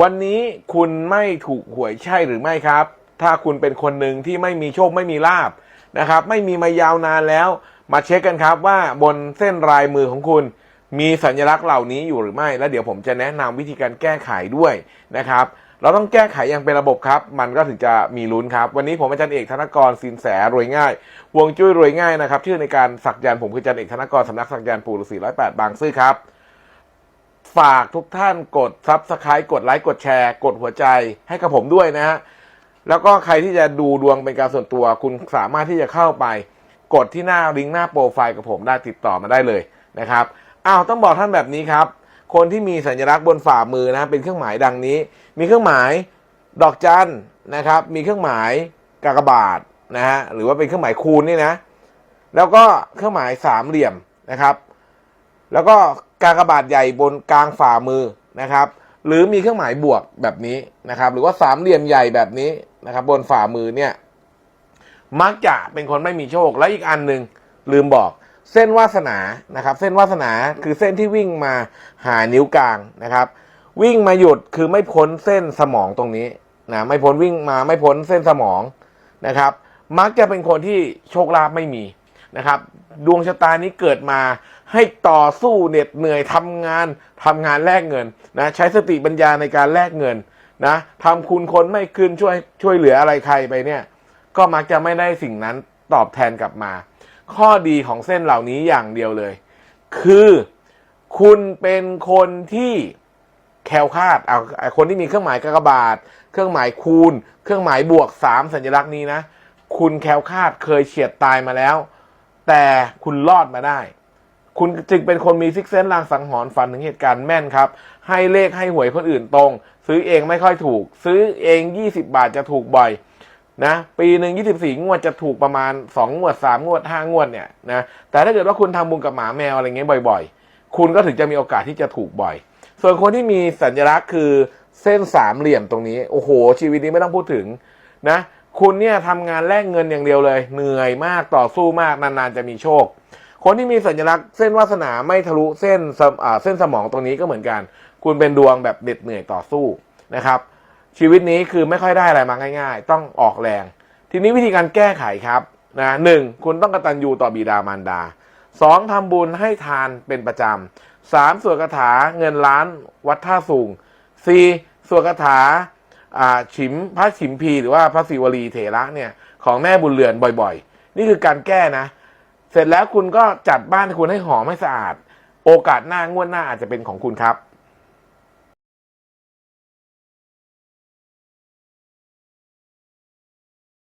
วันนี้คุณไม่ถูกหวยใช่หรือไม่ครับ ถ้าคุณเป็นคนหนึ่งที่ไม่มีโชคไม่มีลาบนะครับ ไม่มีมายาวนานแล้ว มาเช็คกันครับว่าบนเส้นลายมือของคุณ มีสัญลักษณ์เหล่านี้อยู่หรือไม่ แล้วเดี๋ยวผมจะแนะนำวิธีการแก้ไขด้วยนะครับ เราต้องแก้ไขอย่างเป็นระบบครับ มันก็ถึงจะมีลุ้นครับ วันนี้ผมอาจารย์เอกธนกรสินแสรวยง่าย วงจุ้ยรวยง่ายนะครับ ชื่อในการสักยันต์ผมคืออาจารย์เอกธนกรสำนักสักยันต์ปู่ฤาษีร้อยแปดบางซื่อครับ ฝากทุกท่านกดซับสไครต์กดไลค์กดแชร์ กดหัวใจให้กับผมด้วยนะฮะแล้วก็ใครที่จะดูดวงเป็นการส่วนตัว คุณสามารถที่จะเข้าไป กดที่หน้าลิงก์หน้าโปรไฟล์กับผมได้ติดต่อมาได้เลยนะครับอ้าวต้องบอกท่านแบบนี้ครับ คนที่มีสัญลักษณ์บนฝ่ามือนะเป็นเครื่องหมายดังนี้ มีเครื่องหมายดอกจันนะครับ มีเครื่องหมายกากบาทนะฮะหรือว่าเป็นเครื่องหมายคูณนี่นะ แล้วก็เครื่องหมายสามเหลี่ยมนะครับ แล้วก็ กากบาทใหญ่บนกลางฝ่ามือนะครับ หรือมีเครื่องหมายบวกแบบนี้นะครับ หรือว่าสามเหลี่ยมใหญ่แบบนี้นะครับ บนฝ่ามือเนี่ยมักจะเป็นคนไม่มีโชคและอีกอันหนึ่งลืมบอก เส้นวาสนานะครับ เส้นวาสนาคือเส้นที่วิ่งมาหานิ้วกลางนะครับ วิ่งมาหยุดคือไม่พ้นเส้นสมองตรงนี้นะไม่พ้นวิ่งมาไม่พ้นเส้นสมองนะครับ มักจะเป็นคนที่โชคลาภไม่มี นะครับ ดวงชะตานี้เกิดมาให้ต่อสู้เหน็ดเหนื่อยทำงานทำงานแลกเงินนะใช้สติปัญญาในการแลกเงินนะทำคุณคนไม่คืนช่วยช่วยเหลืออะไรใครไปเนี่ย ก็มักจะไม่ได้สิ่งนั้นตอบแทนกลับมา ข้อดีของเส้นเหล่านี้อย่างเดียวเลย คือคุณเป็นคนที่แคล้วคาดเอาคนที่มีเครื่องหมายกากบาท เครื่องหมายคูณ เครื่องหมายบวกสามสัญลักษณ์นี้นะ คุณแคล้วคาดเคยเฉียดตายมาแล้ว แต่คุณรอดมาได้ คุณจึงเป็นคนมีซิกเซนลางสังหรณ์ฝันถึงเหตุการณ์แม่นครับ ให้เลขให้หวยคนอื่นตรง ซื้อเองไม่ค่อยถูก ซื้อเอง 20 บาทจะถูกบ่อยนะปีหนึ่งยี่สิบสี่งวดจะถูกประมาณสองงวดสามงวดห้างวดเนี่ยนะแต่ถ้าเกิดว่าคุณทำบุญกับหมาแมวอะไรเงี้ยบ่อย ๆ คุณก็ถึงจะมีโอกาสที่จะถูกบ่อย ส่วนคนที่มีสัญลักษณ์คือเส้นสามเหลี่ยมตรงนี้ โอ้โห ชีวิตนี้ไม่ต้องพูดถึงนะ คุณเนี่ยทำงานแลกเงินอย่างเดียวเลย เหนื่อยมากต่อสู้มากนานๆจะมีโชค คนที่มีสัญลักษณ์เส้นวาสนาไม่ทะลุเส้นสเส้นสมองตรงนี้ก็เหมือนกัน คุณเป็นดวงแบบเด็ดเหนื่อยต่อสู้นะครับ ชีวิตนี้คือไม่ค่อยได้อะไรมาง่าย ๆ ต้องออกแรง ทีนี้วิธีการแก้ไขครับนะหนึ่งคุณต้องกตัญญูต่อบิดามารดาสองทำบุญให้ทานเป็นประจำสามสวดคาถาเงินล้านวัดท่าสูงสี่สวดคาถา ฉิมพระฉิมพีหรือว่าพระศิวลีเถระเนี่ยของแม่บุญเรือนบ่อยๆ นี่คือการแก้นะ เสร็จแล้วคุณก็จัดบ้านคุณให้หอมให้สะอาด โอกาสหน้างวดหน้าอาจจะเป็นของคุณครับ